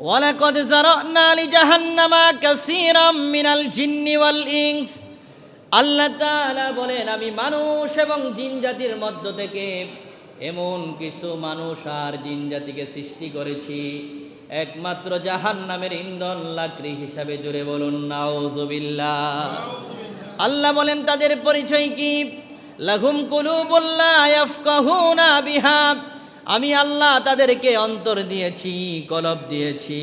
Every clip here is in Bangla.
ولقد زرعنا لجهنم كثيرا من الجن والإنس আল্লাহ তাআলা বলেন আমি মানুষ এবং জিন জাতির মধ্য থেকে এমন কিছু মানুষ আর জিন জাতিকে সৃষ্টি করেছি একমাত্র জাহান নামের ইন্ধন লাকড়ি হিসাবে জুড়ে বলুন নাউজুবিল্লাহ আল্লাহ বলেন তাদের পরিচয় কি লাঘুম কুলুবুল্লাহ ইয়াফকাহুনা বিহা আমি আল্লাহ তাদেরকে অন্তর দিয়েছি, কলব দিয়েছি।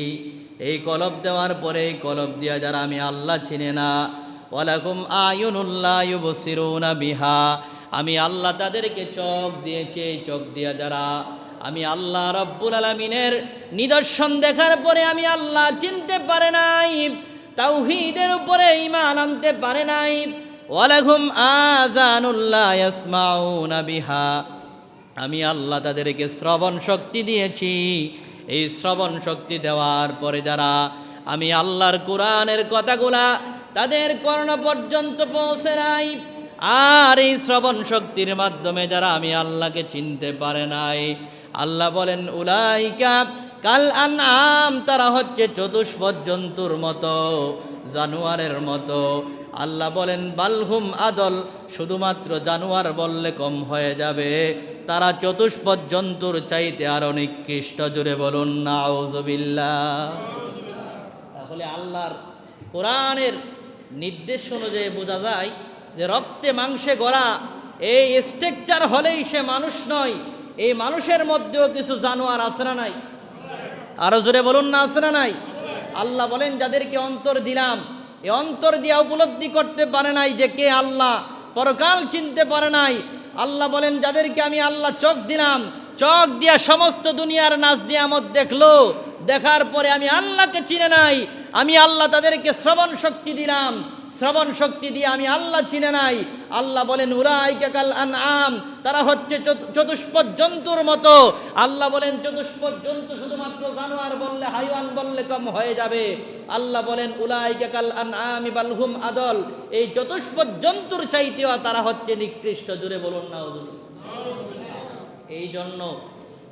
এই কলব দেওয়ার পরে কলব দিয়া যারা আমি আল্লাহ চিনে না, ওয়ালাকুম আয়ুনুল্লাহ বিহা। আমি আল্লাহ তাদেরকে চোখ দিয়েছি, এই চোখ দিয়া যারা আমি আল্লাহ রব্বুল আলমিনের নিদর্শন দেখার পরে আমি আল্লাহ চিনতে পারে নাই, তাওহীদের উপরে ইমান আনতে পারে নাই। ওয়ালাকুম আযানুল্লাহ ইয়াসমাউনা বিহা। আমি আল্লাহ তাদেরকে শ্রবণ শক্তি দিয়েছি। এই শ্রবণ শক্তি দেওয়ার পরে যারা আমি আল্লাহর কোরআনের কথাগুলা তাদের কর্ণ পর্যন্ত পৌঁছে নাই, আর এই শ্রবণ শক্তির মাধ্যমে যারা আমি আল্লাহকে চিনতে পারে নাই, আল্লাহ বলেন, উলাইকা কাল আন আম তারা হচ্ছে চতুষ্পদ জন্তুর মতো, জানোয়ারের মতো। আল্লাহ বলেন বালহুম আদল শুধুমাত্র জানোয়ার বললে কম হয়ে যাবে। তারা চতুষ্পদ জন্তুর চাইতে আরও নিকৃষ্ট। জুড়ে বলুন নাউজবিল্লা তাহলে আল্লাহর কোরআনের নির্দেশ অনুযায়ী বোঝা যায় যে রক্তে মাংসে গড়া এই স্ট্রাকচার হলেই সে মানুষ নয়, এই মানুষের মধ্যেও কিছু জানোয়ার আসরা নাই? আরও জোরে বলুন, না আসরা নাই? আল্লাহ বলেন, যাদেরকে অন্তর দিলাম এ অন্তর দিয়া উপলব্ধি করতে পারে নাই যে কে আল্লাহ, পরকাল চিনতে পারে নাই আল্লাহ বলেন, যাদেরকে আমি আল্লাহ চোখ দিলাম, চোখ দিয়া সমস্ত দুনিয়ার নাচ দিয়ে নিয়ামত দেখল, দেখার পরে আমি আল্লাহকে চিনে নাই আমি আল্লাহ তাদেরকে শ্রবণ শক্তি দিলাম। শ্রবণ শক্তি দিয়ে আমি আল্লাহ চিনে নাই। আল্লাহ বলেন উরাইকাল আম তারা হচ্ছে চতু- চতুষ্পদ জন্তুর মতো। আল্লাহ বলেন, চতুষ্পদ জন্তু শুধুমাত্র জানোয়ার বললে, হাইওয়ান বললে কম হয়ে যাবে। আল্লাহ বলেন উলাইকাল আনআমি বালহুম আদল। এই চতুষ্পদ জন্তুর চাইতেও তারা হচ্ছে নিকৃষ্ট। জুড়ে বলুন না এই জন্য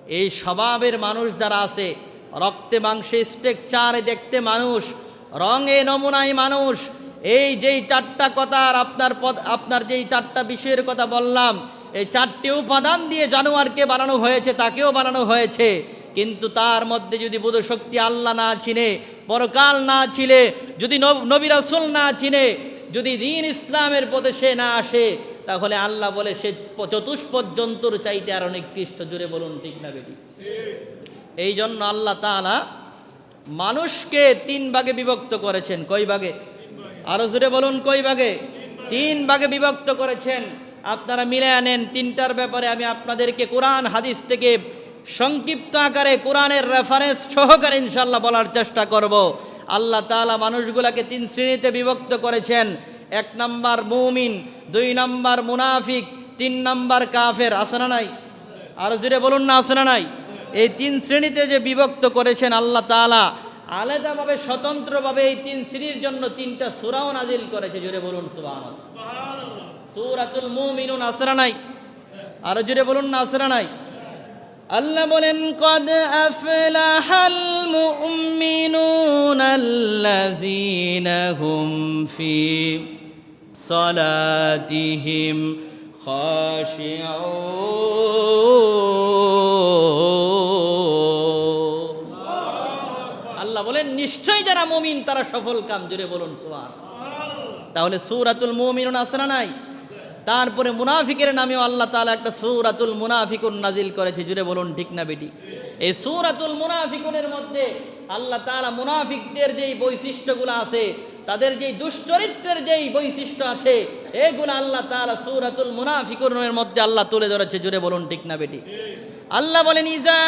এই স্বভাবের মানুষ যারা আছে রক্তে, মাংসে স্ট্রেকচারে দেখতে মানুষ, রঙে নমুনায় মানুষ। এই যেই চারটা কথার আপনার পদ, আপনার যেই চারটা বিষয়ের কথা বললাম, এই চারটি উপাদান দিয়ে জানোয়ারকে বানানো হয়েছে, তাকেও বানানো হয়েছে। কিন্তু তার মধ্যে যদি বোধশক্তি আল্লাহ না চিনে, পরকাল না ছিলে যদি নব- নবী রাসূল না চিনে, যদি দিন ইসলামের পথে সে না আসে, তাহলে আল্লাহ বলে সে চতুষ্পদ জন্তুর চাইতে আর অনেক কৃষ্ট জুড়ে বলুন, ঠিক না বেটি? এই জন্য আল্লাহ তাআলা মানুষকে তিন ভাগে বিভক্ত করেছেন। কই ভাগে? আরও জুড়ে বলুন কই ভাগে? তিন ভাগে বিভক্ত করেছেন। আপনারা মিলে আনেন তিনটার ব্যাপারে আমি আপনাদেরকে কোরআন, হাদিস থেকে সংক্ষিপ্ত আকারে কোরআনের রেফারেন্স সহকারে ইনশাল্লাহ বলার চেষ্টা করব। আল্লাহ তাআলা মানুষগুলাকে তিন শ্রেণীতে বিভক্ত করেছেন। এক নম্বর মুমিন, দুই নম্বর মুনাফিক, তিন নম্বর কাফের, আছে না নাই? আর জুড়ে বলুন না, আছে না নাই? এই তিন শ্রেণীতে যে বিভক্ত করেছেন আল্লাহ তাআলা, আলাদাভাবে, স্বতন্ত্রভাবে এই তিন শ্রেণির জন্য তিনটা সূরাও নাজিল করেছে জুড়ে বলুন, সুবহানাল্লাহ। সূরাতুল মুমিনুন না নাই? আর জুড়ে বলুন না না নাই? আল্লাহ বলেন, কদ আফলাহাল মুমিনুন আল্লাযীনা হুম ফি সালাতিহিম খাশিউন। বলেন, নিশ্চয়ই যারা মুমিন, তারা সফল কাম জুড়ে বলুন, সুবহান। তাহলে সূরাতুল মুমিনুন আছে না নাই? তারপরে মুনাফিকের নামেও আল্লাহ তালা একটা সূরাতুল মুনাফিকুন নাজিল করেছে জুড়ে বলুন, ঠিক না বেটি? এই সূরাতুল মুনাফিকুনের মধ্যে আল্লাহ তাআলা মুনাফিকদের যেই বৈশিষ্ট্যগুলো আছে, তাদের যেই দুশ্চরিত্রের যেই বৈশিষ্ট্য আছে, এগুলো আল্লাহ তাআলা সূরাতুল মুনাফিকুনের মধ্যে আল্লাহ তুলে ধরেছে জুড়ে বলুন, ঠিক না বেটি? আল্লাহ বলেন, ইজা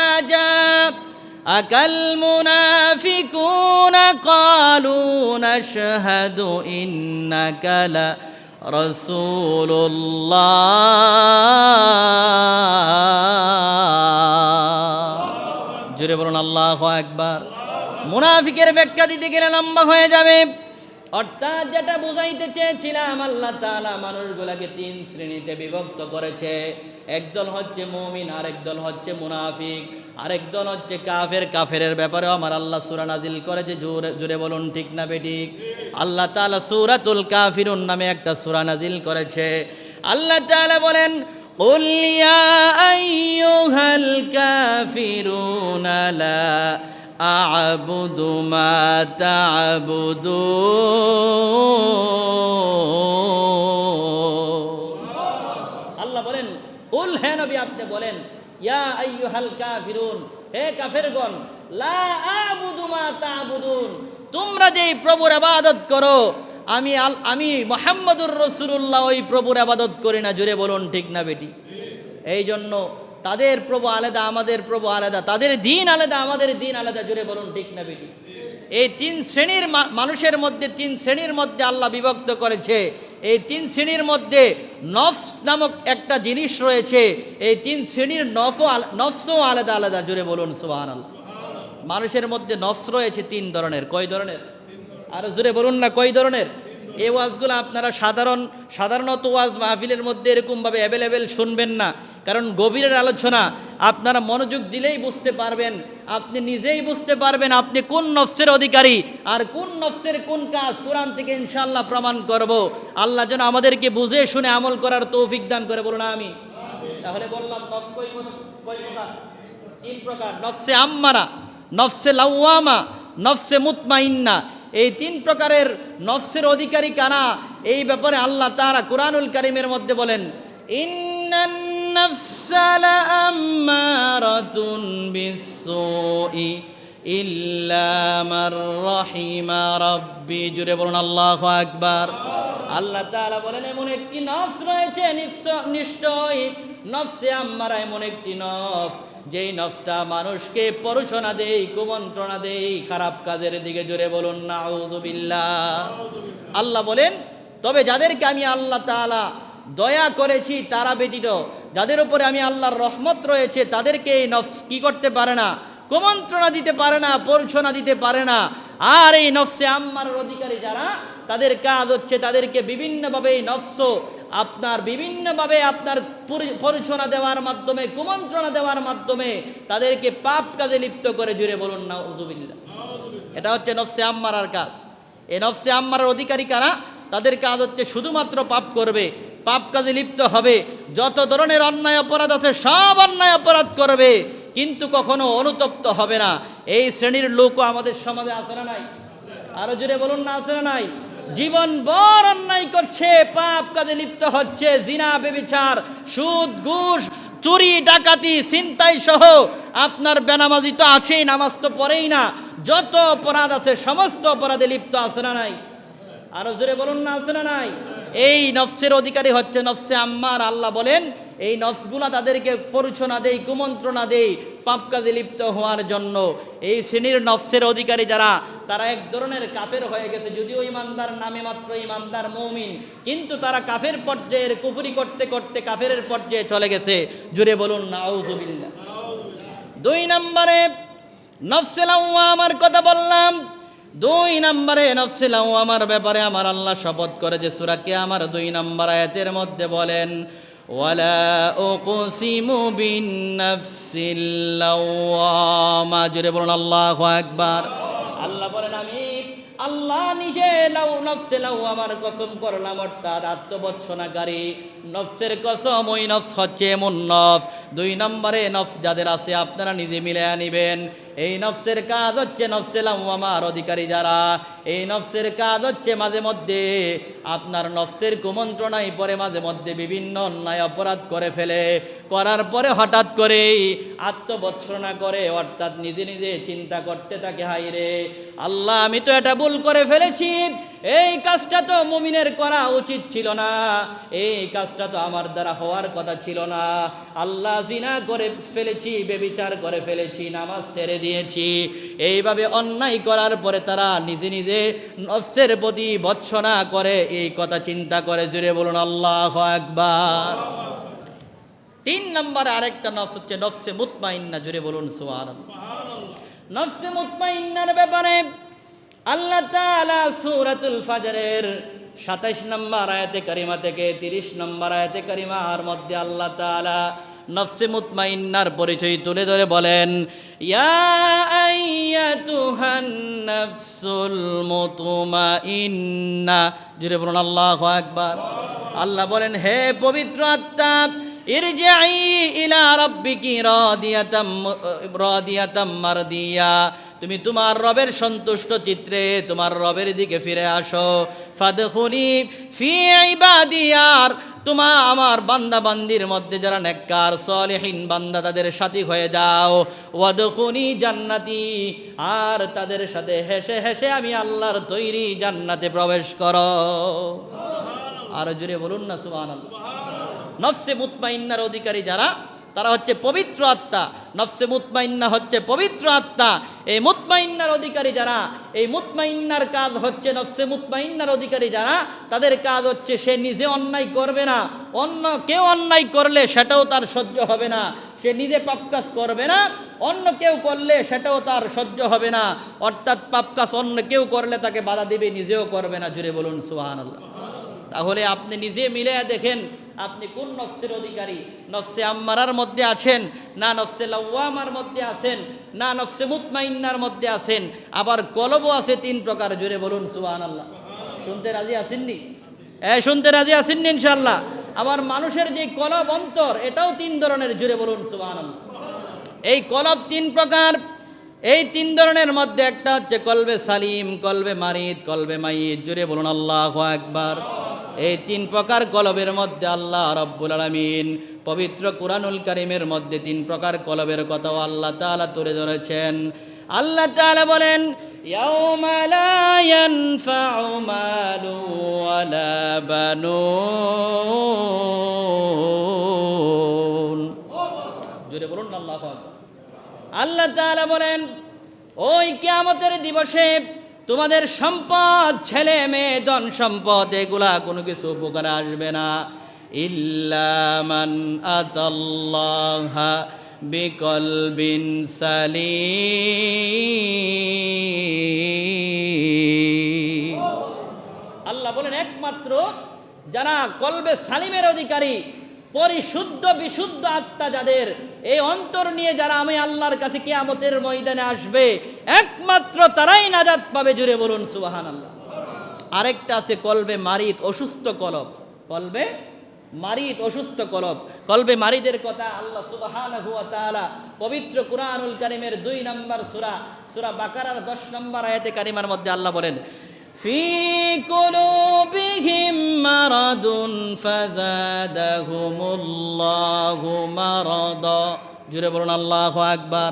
মুনাফিকুন কালু নাশহাদু ইন্নাকা লা রাসূলুল্লাহ জুড়ে বলুন আল্লাহ একবার মুনাফিকের ব্যাখ্যা দিতে গেলে লম্বা হয়ে যাবে। অর্থাৎ যেটা বুঝাইতে চেয়েছিলাম আল্লাহ তাআলা মানুষগুলাকে তিন শ্রেণীতে বিভক্ত করেছে একদল হচ্ছে মুমিন আর একদল হচ্ছে মুনাফিক আরেক দল হচ্ছে কাফের কাফেরের ব্যাপারেও আমার আল্লাহ সুরা নাজিল করেছে জোরে জোরে বলুন ঠিক না বেঠিক আল্লাহ তাআলা সূরাতুল কাফিরুন নামে একটা সূরা নাজিল করেছে আল্লাহ তাআলা বলেন قل يا أيها الكافرون لا أعبد ما تعبدون আল্লাহ বলেন উল হে নবী আপনি বলেন ইয়া আইয়ুহাল কাফিরুন হে কাফেরগণ লা আবুদু মা তা'বুদুন তোমরা যেই প্রভুর ইবাদত করো আমি আল- আমি মুহাম্মদুর রাসূলুল্লাহ ওই প্রভুর ইবাদত করি না জুড়ে বলুন ঠিক না বেটি এই জন্য তাদের প্রভু আলাদা, আমাদের প্রভু আলাদা। তাদের দিন আলাদা, আমাদের দিন আলাদা। জুড়ে বলুন, ঠিক না বেটি? এই তিন শ্রেণির মানুষের মধ্যে, তিন শ্রেণির মধ্যে আল্লাহ বিভক্ত করেছে। এই তিন শ্রেণির মধ্যে নফস নামক একটা জিনিস রয়েছে। এই তিন শ্রেণির নফও নফসও আলাদা আলাদা। জুড়ে বলুন সুবাহান আল্লাহ মানুষের মধ্যে নফস রয়েছে তিন ধরনের। কয় ধরনের? আরও জুড়ে বলুন না, কয় ধরনের? এই ওয়াজগুলো আপনারা সাধারণ, সাধারণত ওয়াজ মাহফিলের মধ্যে এরকমভাবে অ্যাভেলেবেল শুনবেন না। কারণ গভীরের আলোচনা, আপনারা মনোযোগ দিলেই বুঝতে পারবেন। আপনি নিজেই বুঝতে পারবেন আপনি কোন নফসের অধিকারী আর কোন নফসের কোন কাজ কোরআন থেকে ইনশাল্লাহ প্রমাণ করব। আল্লাহ যেন আমাদেরকে বুঝে শুনে আমল করার তৌফিক দান করে বলুন আমি তাহলে বললাম? তিন প্রকার। নফসে আম্মারা, নফসে লাউয়ামা, নফসে মুতমাইন্না এই তিন প্রকারের নফসের অধিকারী কারা? এই ব্যাপারে আল্লাহ তারা কোরআনুল কারিমের মধ্যে বলেন জুড়ে বলুন, আল্লাহু আকবার। আল্লাহ তাআলা বলেন, এমন একটি নফস রয়েছে নিশ্চ- নিশ্চয় নফসে আম্মারা এমন একটি নফস। যেই নফসটা মানুষকে পরুষণা দেই, কুমন্ত্রণা দেই, খারাপ কাজের দিকে জোরে বলুন নাউযুবিল্লাহ আল্লাহ বলেন, তবে যাদেরকে আমি আল্লাহ তাআলা দয়া করেছি, তারা ব্যতীত, যাদের উপরে আমি আল্লাহর রহমত রয়েছে, তাদেরকে এই নফস কি করতে পারে না? কুমন্ত্রণা দিতে পারে না পরুষণা দিতে পারে না। আর এই নফসে আম্মার অধিকারী যারা, তাদের কাজ হচ্ছে তাদেরকে বিভিন্নভাবে এই নফস আপনার বিভিন্নভাবে আপনার পরি- পরিচনা দেওয়ার মাধ্যমে, কুমন্ত্রণা দেওয়ার মাধ্যমে তাদেরকে পাপ কাজে লিপ্ত করে জুড়ে বলুন না উজুবিল্লা এটা হচ্ছে নফসে আম্মারার কাজ। এ নফসে আম্মারার অধিকারী কারা? তাদের কাজ হচ্ছে শুধুমাত্র পাপ করবে, পাপ কাজে লিপ্ত হবে, যত ধরনের অন্যায় অপরাধ আছে সব অন্যায় অপরাধ করবে, কিন্তু কখনো অনুতপ্ত হবে না। এই শ্রেণির লোকও আমাদের সমাজে আছে না নাই? আরও জুড়ে বলুন না, আছে না নাই? জীবন বর অন্যায় করছে, পাপ কাজে লিপ্ত হচ্ছে, জিনা বেবিচার সুদ, ঘুষ, চুরি, ডাকাতি, ছিনতাই সহ আপনার বেনামাজি তো আছেই নামাজ তো পড়েই না। যত অপরাধ আছে, সমস্ত অপরাধে লিপ্ত আছে না নাই? আরও জোরে বলুন না, আছে না নাই? এই নফসের অধিকারী হচ্ছে নফসে আম্মার, আল্লাহ বলেন এই নফসগুলা তাদেরকে পরিচনা দেই, কুমন্ত্রণা দেই, পাপ কাজে লিপ্ত হওয়ার জন্য। এই শ্রেণির নফসের অধিকারী যারা, তারা এক ধরনের কাফের হয়ে গেছে। যদিও ইমানদার নামে মাত্র ইমানদার মৌমিন, কিন্তু তারা কাফের পর্যায়ের কুফরি করতে করতে কাফের পর্যায়ে চলে গেছে। জুড়ে বলুন নাউজুবিল্লাহ দুই নম্বরে নফসে আমার কথা বললাম। দুই নম্বরে নফসে আমার ব্যাপারে আমার আল্লাহ শপথ করে যে সুরাকে আমার দুই নম্বর আয়াতের মধ্যে বলেন উকসিমু বিন নাফসিল লাওয়ামা জুড়ে বলুন, আল্লাহু আকবার। আল্লাহ বলেন, আমি আল্লাহ নিজে লাউ, নফসে লাউ, আমার কসম করলাম, অর্থাৎ আত্মবচ্ছনাকারী নফসের কসম, ওই নফস হচ্ছে এমন নফস। দুই নম্বরে নফস যাদের আছে, আপনারা নিজে মিলে নিবেন। এই নফসের কাজ হচ্ছে নফসেল আমার অধিকারী যারা। এই নফসের কাজ হচ্ছে মাঝে মধ্যে আপনার নফসের কুমন্ত্রণায় পরে মাঝে মধ্যে বিভিন্ন অন্যায় অপরাধ করে ফেলে। করার পরে হঠাৎ করেই আত্মবৎসনা করে, অর্থাৎ নিজে নিজে চিন্তা করতে থাকে হাই রে আল্লাহ, আমি তো এটা ভুল করে ফেলেছি। এই কাজটা তো মুমিনের করা উচিত ছিল না। এই কাজটা তো আমার দ্বারা হওয়ার কথা ছিল না। আল্লাহ জিনা করে ফেলেছি, বেবিচার করে ফেলেছি, নামাজ ছেড়ে দিয়েছি। এইভাবে অন্যায় করার পরে তারা নিজে নিজে নফসের প্রতি ভৎসনা করে এই কথা চিন্তা করে। জুড়ে বলুন, আল্লাহ একবার তিন নম্বরে আরেকটা নফস হচ্ছে নফসে মুতমাইন্না জুড়ে বলুন সোয়ার নফসে মুতমাইন্নার ব্যাপারে আল্লাহ তাআলা সূরাতুল ফাজরের 27 নম্বর আয়াতে কারিমা থেকে 30 নম্বর আয়াতে কারিমার মধ্যে আল্লাহ তাআলা নফসে মুতমাইন্নার পরিচয় তুলে ধরে বলেন, ইয়া আইয়াতুহান নাফসুল মুতমাইন্না। জুড়ে বলুন, আল্লাহু আকবার। আল্লাহ বলেন, হে পবিত্র আত্মা তুমি তোমার রবের সন্তুষ্ট চিত্রে তোমার রবের দিকে ফিরে আসো। ফাদখুনি ফি ইবাদিয়ার তোমা আমার বান্দা বান্দির মধ্যে যারা নেককার, সলেহীন বান্দা তাদের সাথী হয়ে যাও। ওয়াদখুনি জান্নাতি, আর তাদের সাথে হেসে হেসে আমি আল্লাহর তৈরি জান্নাতে প্রবেশ করো। আর জুড়ে বলুন না, সুবহানাল্লাহ। নফসে মুতমাইন্নার অধিকারী যারা, তারা হচ্ছে পবিত্র আত্মা। নফসে মুতমাইন্না হচ্ছে পবিত্র আত্মা। এই মুতমাইন্নার অধিকারী যারা, এই মুতমাইন্নার কাজ হচ্ছে নফসে মুতমাইন্নার অধিকারী যারা, তাদের কাজ হচ্ছে সে নিজে অন্যায় করবে না। অন্য কেউ অন্যায় করলে সেটাও তার সহ্য হবে না। সে নিজে পাপ কাজ করবে না, অন্য কেউ করলে সেটাও তার সহ্য হবে না। অর্থাৎ পাপ কাজ অন্য কেউ করলে তাকে বাধা দিবে, নিজেও করবে না। জুড়ে বলুন সুহান তাহলে আপনি নিজে মিলে দেখেন আপনি কোন নফসের অধিকারী? নফসে আম্মারার মধ্যে আছেন, না নফসে লাউয়ামার মধ্যে আছেন, না নফসে মুতমাইন্নার মধ্যে আছেন। আবার কলবও আছে তিন প্রকার জুড়ে বলুন সুবাহ আল্লাহ শুনতে রাজি আসেননি এ, শুনতে রাজি আসেননি ইনশাল্লাহ আবার মানুষের যে কলব অন্তর, এটাও তিন ধরনের জুড়ে বলুন আল্লাহ এই কলব তিন প্রকার, এই তিন ধরনের মধ্যে একটা হচ্ছে কলবে সালিম, কলবে মারিদ, কলবে মাইদ জুড়ে বলুন, আল্লাহ একবার এই তিন প্রকার কলবের মধ্যে আল্লাহ রব্বুল আলমিন পবিত্র কুরআনুল কারিমের মধ্যে তিন প্রকার কলবের কথাও আল্লাহ তাআলা তুলে ধরেছেন আল্লাহ তাআলা বলেন يوم لا ينفع مال ولا بنون জোরে বলুন না আল্লাহু আকবার আল্লাহ তাআলা বলেন ওই কিয়ামতের দিবসে তোমাদের সম্পদ, ছেলে, মেয়ে, ধন সম্পদ, এগুলা কোনো কিছু উপকারে আসবে না। ইল্লামান আতাল্লাহ বিকলবিন আল্লাহ বলেন, একমাত্র যারা কলবে সালিমের অধিকারী পরিশুদ্ধ, বিশুদ্ধ আত্মা যাদের, এই অন্তর নিয়ে যারা আমি আল্লাহর কাছে কেয়ামতের ময়দানে আসবে, একমাত্র তারাই নাজাত পাবে জুড়ে বলুন সুবাহান আল্লাহ আরেকটা আছে কলবে মারিত অসুস্থ কলব। কলবে মারিদ, অসুস্থ কলব। কলবে মারিদের কথা আল্লাহ সুবহানাহু ওয়া তাআলা পবিত্র কুরআনুল কারিমের দুই নম্বর সুরা সুরা বাকারার 10 নম্বর আয়াতে কারিমার মধ্যে আল্লাহ বলেন ফি কুলুবিহিম মারাদুন ফাযাদাহুমুল্লাহু মারাদা। জুড়ে বলুন, আল্লাহু আকবার।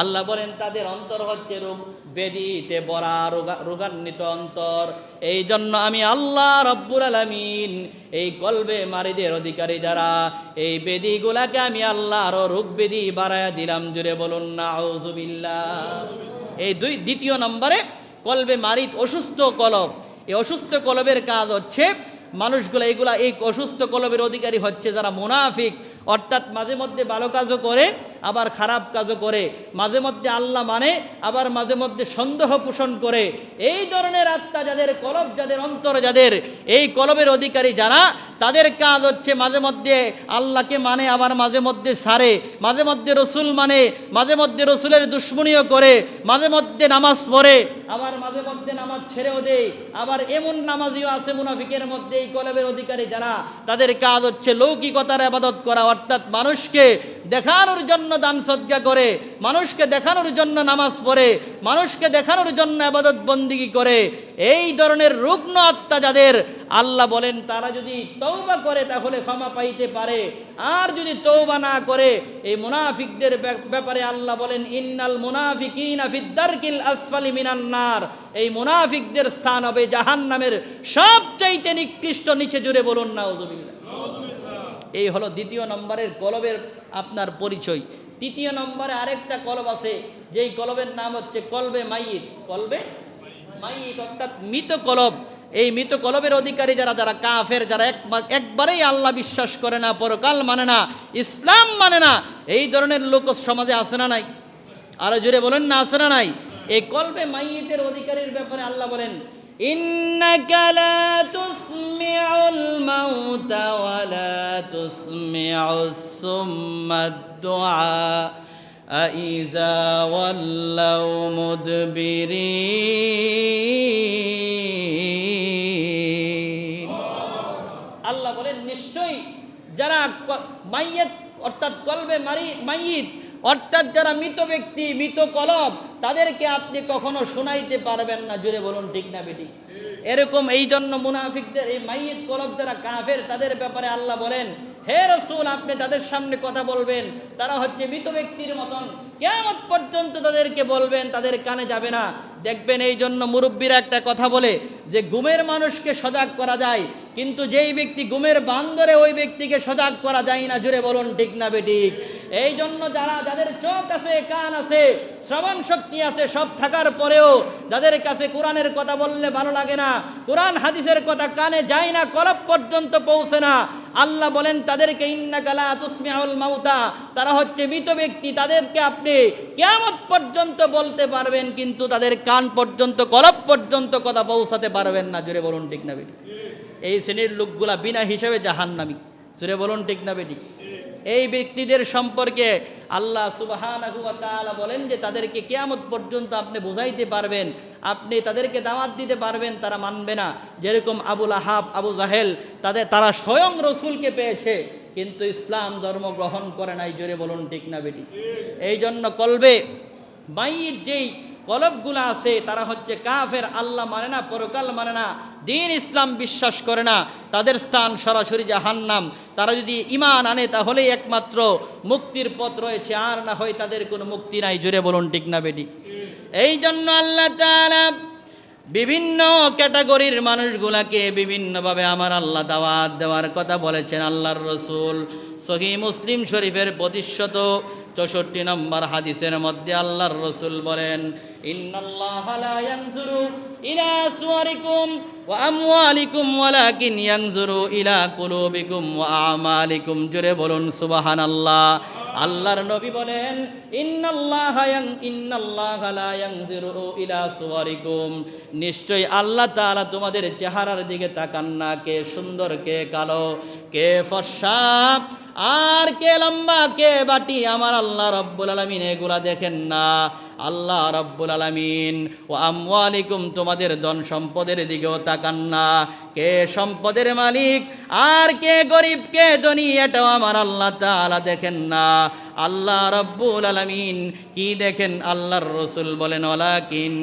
আল্লাহ বলেন, তাদের অন্তর হচ্ছে রোগ বেদিতে বড়া রোগা রোগান্বিত অন্তর। এই জন্য আমি আল্লাহ রব্বুর আলামিন এই কলবে মারিদের অধিকারী যারা, এই বেদিগুলাকে আমি আল্লাহ আরও রোগ বেদি বাড়ায়া দিলাম। জুড়ে বলুন না এই দুই, দ্বিতীয় নম্বরে কলবে মারিত, অসুস্থ কলব। এই অসুস্থ কলবের কাজ হচ্ছে মানুষগুলো, এইগুলা এই অসুস্থ কলবের অধিকারী হচ্ছে যারা মুনাফিক। অর্থাৎ মাঝে মধ্যে ভালো কাজও করে, আবার খারাপ কাজও করে। মাঝে মধ্যে আল্লাহ মানে আবার মাঝে মধ্যে সন্দেহ পোষণ করে। এই ধরনের আত্মা যাদের, কলব যাদের, অন্তর যাদের, এই কলবের অধিকারী যারা তাদের কাজ হচ্ছে মাঝে মধ্যে আল্লাহকে মানে আবার মাঝে মধ্যে সারে, মাঝে মধ্যে রসুল মানে মাঝে মধ্যে রসুলের দুশ্মনীয় করে, মাঝে মধ্যে নামাজ পড়ে, আবার মাঝে মধ্যে নামাজ ছেড়েও দেয়, আবার এমন নামাজিও আছে মুনাফিকের মধ্যে এই কলবের অধিকারী যারা, তাদের কাজ হচ্ছে লৌকিকতার আবাদত করা, অর্থাৎ মানুষকে দেখানোর জন্য দান সজ্ঞা করে, মানুষকে দেখানোর জন্য নামাজ পড়ে, মানুষকে দেখানোর জন্য আবাদত বন্দিগি করে এই ধরনের রুগ্ন আত্মা যাদের আল্লাহ বলেন তারা যদি তৌবা করে তাহলে ক্ষমা পাইতে পারে। আর যদি তৌবা না করে এই মুনাফিকদের ব্যাপ- ব্যাপারে আল্লাহ বলেন ইন্নাল মুনাফিকিন ফিদ্দারকিল আসফালি মিনান্নার এই মুনাফিকদের স্থান হবে জাহান জাহান্নামের সবচাইতে নিকৃষ্ট নিচে জুড়ে বলুন না এই হলো দ্বিতীয় নম্বরের কলবের আপনার পরিচয়। তৃতীয় নম্বরে আরেকটা কলব আছে যেই কলবের নাম হচ্ছে কলবে মাইয়িত কলবে মৃত কলব এই মৃত কলবের অধিকারী যারা যারা কাফের যারা এক একবারেই আল্লাহ বিশ্বাস করে না পরকাল মানে না ইসলাম মানে না এই ধরনের লোক সমাজে আসে না নাই আরো জোরে বলেন না আসে না নাই এই কলবে মাইয়িতের অধিকারীর ব্যাপারে আল্লাহ বলেন إنك لا تسمع الموت ولا تسمع الصم الدعاء أإذا ولوا مدبرين আল্লাহ বলেন নিশ্চয়ই যারা ক- মাইয়েত অর্থাৎ কলবে মারি মাইয়িত অর্থাৎ যারা মৃত ব্যক্তি মৃত কলব তাদেরকে আপনি কখনো শোনাইতে পারবেন না জুড়ে বলুন ঠিক না বেটি এরকম এই জন্য মুনাফিকদের এই মাইয়িত কলব যারা কাফের তাদের ব্যাপারে আল্লাহ বলেন হে রসুল, আপনি তাদের সামনে কথা বলবেন। তারা হচ্ছে মৃত ব্যক্তির মতন। কেমন পর্যন্ত তাদেরকে বলবেন, তাদের কানে যাবে না। দেখবেন এই জন্য মুরব্বীরা একটা কথা বলে যে গুমের মানুষকে সজাগ করা যায়, কিন্তু যেই ব্যক্তি গুমের বান্দরে ওই ব্যক্তিকে সজাগ করা যায় না। জুড়ে বলুন, ঠিক না বেঠিক এই জন্য যারা, যাদের চোখ আছে, কান আছে, শ্রবণ শক্তি আছে, সব থাকার পরেও যাদের কাছে কোরআনের কথা বললে ভালো লাগে না, কোরআন হাদিসের কথা কানে যায় না, কলব পর্যন্ত পৌঁছে না, আল্লাহ বলেন তাদেরকে ইন্নাকালা তুসমিআউল মাউতা তারা হচ্ছে মৃত ব্যক্তি, তাদেরকে আপনি কেমন পর্যন্ত বলতে পারবেন, কিন্তু তাদের কান পর্যন্ত, কলব পর্যন্ত কথা পৌঁছাতে পারবেন না জুড়ে বলুন ঠিক না বেটি এই শ্রেণির লোকগুলা বিনা হিসেবে জাহান্নামি জুড়ে বলুন ঠিক না বেটি এই ব্যক্তিদের সম্পর্কে আল্লাহ সুবহানাহু তাআলা বলেন যে তাদেরকে কেয়ামত পর্যন্ত আপনি বোঝাইতে পারবেন আপনি তাদেরকে দাওয়াত দিতে পারবেন তারা মানবে না। যেরকম আবুল আহাব আবু জাহেল তাদের তারা স্বয়ং রসুলকে পেয়েছে কিন্তু ইসলাম ধর্ম গ্রহণ করে নাই জোরে বলুন ঠিক না বেটি? এই জন্য কলবে মাইয়ের যেই কলবগুলো আছে, তারা হচ্ছে কাফের, আল্লাহ মানে না, পরকাল মানে না, দিন ইসলাম বিশ্বাস করে না, তাদের স্থান সরাসরি জাহান্নাম। তারা যদি ইমান আনে, তাহলেই একমাত্র মুক্তির পথ রয়েছে, আর না হয় তাদের কোনো মুক্তি নাই। জুড়ে বলুন, ঠিক না বেটি? এই জন্য আল্লাহ বিভিন্ন ক্যাটাগরির মানুষগুলাকে বিভিন্নভাবে আমার আল্লাহ দাওয়াত দেওয়ার কথা বলেছেন আল্লাহর রসুল। সহি মুসলিম শরীফের প্রতিশত চৌষট্টি নম্বর হাদিসের মধ্যে আল্লাহর রসুল বলেন বলুন, সুবহানাল্লাহ। আল্লাহর নবী বলেন নিশ্চয়ই আল্লাহ তাআলা তোমাদের চেহারার দিকে তাকান না, কে সুন্দর, কে কালো, কে ফর্সা। আর কে লম্বা, কে বাটি? আমার আল্লাহ রব্বুল আলমিন, এগুলা দেখেন না। আল্লাহ রব্বুল আলমিন ও আমওয়ালিকুম তোমাদের ধন সম্পদের দিকেও তাকান না। কে সম্পদের মালিক, আর কে গরিব, কে ধনী, এটাও আমার আল্লাহ তালা দেখেন না। আল্লাহ রব্বুল আলামিন কি দেখেন? আল্লাহর রসুল বলেন, ওয়ালাকিন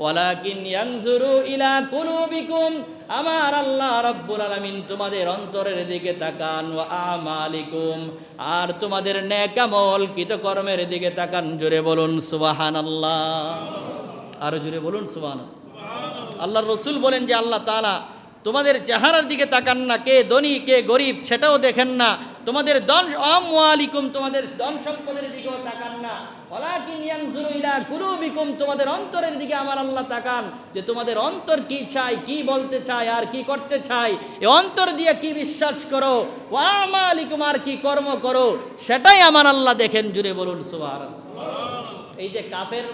ওয়ালাকিন ইয়ানজুরু ইলা কুলুবিকুম। আমার আল্লাহ রব্বুল আলামিন তোমাদের অন্তরের দিকে তাকান ও আমালিকুম। আর তোমাদের নেকামল কৃতকর্মের দিকে তাকান, জোরে বলুন সুবাহান আল্লাহ আরও জোরে বলুন সুবহান আল্লাহর রসুল বলেন যে, আল্লাহ তাআলা তোমাদের চেহারার দিকে তাকান না, কে ধনী, কে গরিব, সেটাও দেখেন না। তোমাদের দন আলিকুম তোমাদের ধন সম্পদের দিকেও তাকান না। তোমাদের অন্তরের দিকে আমার আল্লাহ তাকান, যে তোমাদের অন্তর কি চাই কি বলতে চায়, আর কি করতে চায় এই অন্তর দিয়ে কি বিশ্বাস করো, ওয়া আমালিকুম, আর কি কর্ম করো, সেটাই আমার আল্লাহ দেখেন, জুড়ে বলুন, সুবহানাল্লাহ। এই যে কাফের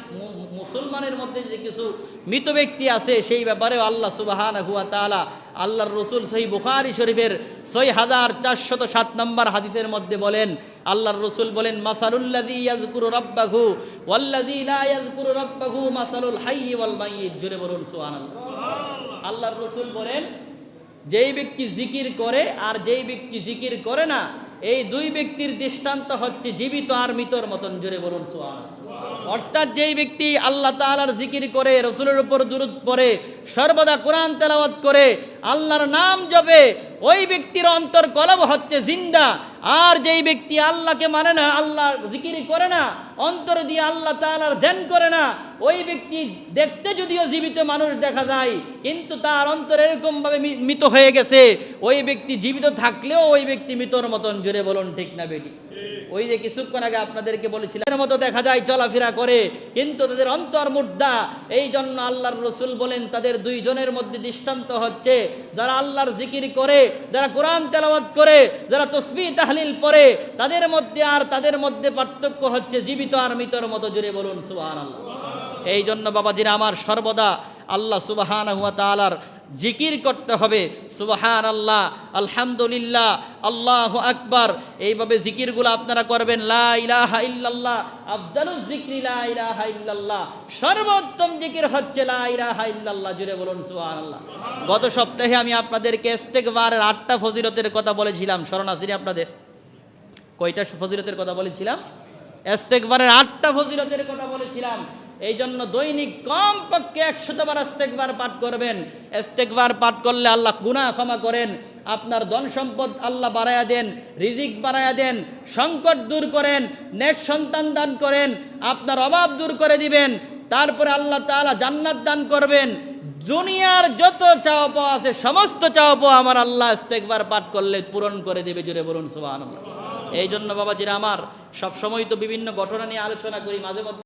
মুসলমানের মধ্যে যে কিছু মৃত ব্যক্তি আছে সেই ব্যাপারেও আল্লাহ সুবাহান হুয়া তালা আল্লাহর রসুল সহি বুখারি শরীফের ছয় হাজার চারশত সাত নম্বর হাদিসের মধ্যে বলেন আল্লাহর রসুল বলেন মাসালুল্লাযী ইয়াজকুরু রাব্বাহু ওয়াল্লাযী লা ইয়াজকুরু রাব্বাহু মাসালুল হাইয়্যি ওয়াল মাইয়িত। জোরে বলুন সুবহানাল্লাহ। আল্লাহর রসুল বলেন যেই ব্যক্তি জিকির করে আর যেই ব্যক্তি জিকির করে না এই দুই ব্যক্তির দৃষ্টান্ত হচ্ছে জীবিত আর মৃতর মতন। জোরে বলুন সোয়ান অর্থাৎ যেই ব্যক্তি আল্লাহ তাআলার জিকির করে, রসুলের উপর দুরুদ পড়ে, সর্বদা কোরআন তেলাওয়াত করে, আল্লাহর নাম জপে, ওই ব্যক্তির অন্তর কলব হচ্ছে জিন্দা। আর যেই ব্যক্তি আল্লাহকে মানে না, আল্লাহ জিকির করে না, অন্তর দিয়ে আল্লাহ তাআলার ধ্যান করে না, ওই ব্যক্তি দেখতে যদিও জীবিত মানুষ দেখা যায়, কিন্তু তার অন্তর এরকম ভাবে মি- মৃত হয়ে গেছে। ওই ব্যক্তি জীবিত থাকলেও ওই ব্যক্তি মৃতর মতন জুড়ে বলুন ঠিক না বেটি ওই যে কিছুক্ষণ আগে আপনাদেরকে বলেছিলেন মতো দেখা যায় চলাফেরা করে, কিন্তু তাদের অন্তর মুদ্রা এই জন্য আল্লাহর রসুল বলেন, তাদের দুইজনের মধ্যে দৃষ্টান্ত হচ্ছে, যারা আল্লাহর জিকির করে, যারা কোরআন তেলাওয়াত করে, যারা তসবি তাহলিল পড়ে, তাদের মধ্যে আর তাদের মধ্যে পার্থক্য হচ্ছে জীবিত আর মৃতর মতো জুড়ে বলুন, সুবহানাল্লাহ। এই জন্য বাবাজিরা, আমার সর্বদা আল্লাহ সুবাহান হুয়া তালার জিকির করতে হবে। সুবাহান আল্লাহ আলহামদুলিল্লাহ, আল্লাহ আকবার। এইভাবে জিকিরগুলো আপনারা করবেন, লা ইলাহা ইল্লাল্লাহ আফদালুজ জিকরি লা ইলাহা ইল্লাল্লাহ। সর্বোত্তম জিকির হচ্ছে লা ইলাহা ইল্লাল্লাহ জুড়ে বলুন, সুবহানাল্লাহ। গত সপ্তাহে আমি আপনাদেরকে ইস্তেগফারের আটটা ফজিলতের কথা বলেছিলাম স্মরণ আছে আপনাদের? কয়টা ফজিলতের কথা বলেছিলাম? ইস্তেগফারের আটটা ফজিলতের কথা বলেছিলাম। এই জন্য দৈনিক কম পক্ষে একশতবার ইস্তেগফার পাঠ করবেন। ইস্তেগফার পাঠ করলে আল্লাহ গুনাহ ক্ষমা করেন, আপনার ধন সম্পদ আল্লাহ বাড়ায়া দেন, রিজিক বাড়ায়া দেন, সংকট দূর করেন নেট সন্তান দান করেন, আপনার অভাব দূর করে দিবেন, তারপরে আল্লাহ তাআলা জান্নাত দান করবেন। দুনিয়ার যত চাওয়া পাওয়া আছে, সমস্ত চাওয়া পাওয়া আমার আল্লাহ ইস্তেগফার পাঠ করলে পূরণ করে দেবে জুড়ে বলুন সুবহানাল্লাহ। এই জন্য বাবাজিরা আমার, সবসময় তো বিভিন্ন ঘটনা নিয়ে আলোচনা করি, মাঝে মধ্যে